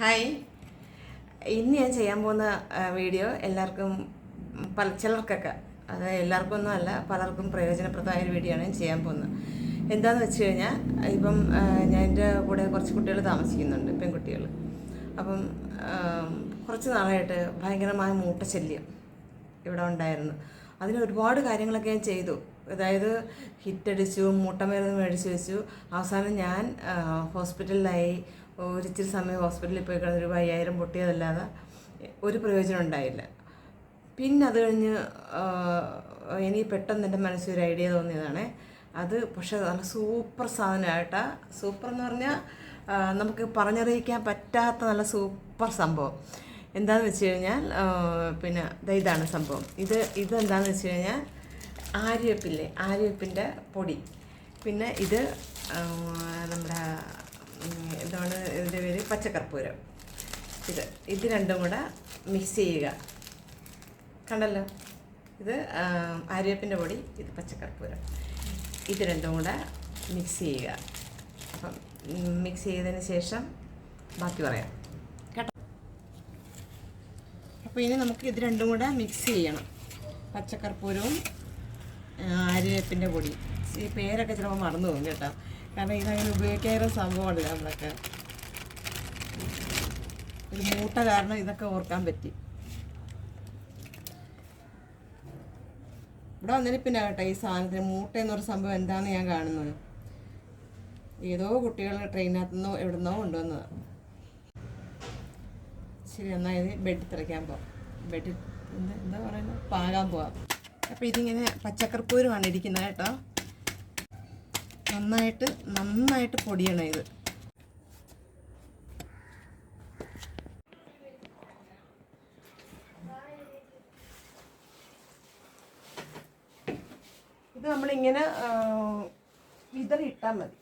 Hi. ഇന്ന് ഞാൻ ചെയ്യാൻ പോകുന്ന വീഡിയോ എല്ലാവർക്കും പല ചിലർക്കൊക്കെ അത് എല്ലാവർക്കും ഒന്നും അല്ല പലർക്കും പ്രയോജനപ്രദമായ ഒരു വീഡിയോ ആണ് ഞാൻ ചെയ്യാൻ പോകുന്നത്. എന്താണെന്ന് വെച്ച് കഴിഞ്ഞാൽ ഇപ്പം ഞാൻ എന്റെ കൂടെ കുറച്ച് കുട്ടികൾ താമസിക്കുന്നുണ്ട് പെൺകുട്ടികൾ. അപ്പം കുറച്ച് നാളായിട്ട് ഭയങ്കരമായ മൂട്ടശല്യം ഇവിടെ ഉണ്ടായിരുന്നു. അതിന് ഒരുപാട് കാര്യങ്ങളൊക്കെ ഞാൻ ചെയ്തു. അതായത് ഹിറ്റടിച്ചു മുട്ടമരുന്ന് മേടിച്ച് വെച്ചു. അവസാനം ഞാൻ ഹോസ്പിറ്റലിലായി ഒരിച്ചിരി സമയം ഹോസ്പിറ്റലിൽ പോയി കിടന്ന് ഒരു അയ്യായിരം പൊട്ടിയതല്ലാതെ ഒരു പ്രയോജനം ഉണ്ടായില്ല. പിന്നെ അത് കഴിഞ്ഞ് എനിക്ക് പെട്ടെന്ന് എന്റെ മനസ്സിൽ ഒരു ഐഡിയ തോന്നിയതാണ്. അത് പക്ഷേ നല്ല സൂപ്പർ സാധനമായിട്ടാണ് സൂപ്പർ എന്ന് പറഞ്ഞാൽ നമുക്ക് പറഞ്ഞറിയിക്കാൻ പറ്റാത്ത നല്ല സൂപ്പർ സംഭവം. എന്താണെന്ന് വെച്ച് കഴിഞ്ഞാൽ പിന്നെ ഇതാണ് സംഭവം. ഇത് ഇതെന്താണെന്ന് വെച്ച് കഴിഞ്ഞാൽ ആര്യവേപ്പില്ലേ? ആര്യവേപ്പിന്റെ പൊടി. പിന്നെ ഇത് നമ്മുടെ എന്താണ് ഇതിന്റെ പേര് പച്ചക്കർപ്പൂരം. ഇത് ഇത് രണ്ടും കൂടെ മിക്സ് ചെയ്യുക. കണ്ടല്ലോ? ഇത് ആര്യവേപ്പിന്റെ പൊടി ഇത് പച്ചക്കർപ്പൂരം. ഇത് രണ്ടും കൂടെ മിക്സ് ചെയ്യുക. അപ്പം മിക്സ് ചെയ്തതിന് ശേഷം ബാക്കി പറയാം. കേട്ടോ? അപ്പോൾ ഇനി നമുക്ക് ഇത് രണ്ടും കൂടെ മിക്സ് ചെയ്യണം. പച്ചക്കർപ്പൂരവും ആര്യവേപ്പിന്റെ പൊടി. ഈ പേരൊക്കെ ചിലപ്പോൾ മറന്നു പോകും കേട്ടോ. കാരണം ഇതങ്ങനെ ഉപയോഗിക്കാറുള്ള സംഭവമല്ല നമ്മളൊക്കെ. ഒരു മൂട്ട കാരണം ഇതൊക്കെ ഓർക്കാൻ പറ്റി. ഇവിടെ വന്നതിന് പിന്നെ കേട്ടോ ഈ സാധനത്തിന് മൂട്ട എന്നൊരു സംഭവം എന്താണെന്ന് ഞാൻ കാണുന്നത്. ഏതോ കുട്ടികൾ ട്രെയിനകത്തു നിന്നോ എവിടെ നിന്നോ കൊണ്ടുവന്നതാണ് ശരി എന്നാൽ ഇത് ബെഡ് തിറയ്ക്കാൻ പോവാം. ബെഡിൽ എന്താ എന്താ പറയുന്നത്? പാകാൻ പോവാം. അപ്പോൾ ഇതിങ്ങനെ പച്ചക്കർപ്പൂരമാണ് ഇരിക്കുന്നത് കേട്ടോ. നന്നായിട്ട് നന്നായിട്ട് പൊടിയണം ഇത്. ഇത് നമ്മളിങ്ങനെ വിതറി വിതറിയിട്ടാൽ മതി.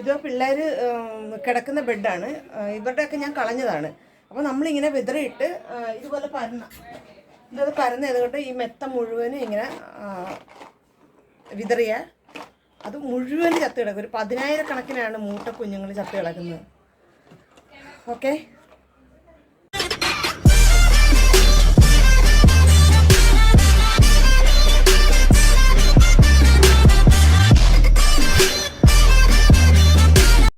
ഇത് പിള്ളേർ കിടക്കുന്ന ബെഡാണ്. ഇവരുടെയൊക്കെ ഞാൻ കളഞ്ഞതാണ്. അപ്പോൾ നമ്മളിങ്ങനെ വിതറിയിട്ട് ഇതുപോലെ പരന്ന. ഇതത് പരന്നത് കൊണ്ട് ഈ മെത്ത മുഴുവനും ഇങ്ങനെ വിതറിയ അത് മുഴുവൻ ചത്ത് കിടക്കും. ഒരു പതിനായിരക്കണക്കിനാണ് മൂട്ട കുഞ്ഞുങ്ങൾ ചത്ത് കിടക്കുന്നത്. ഓക്കെ?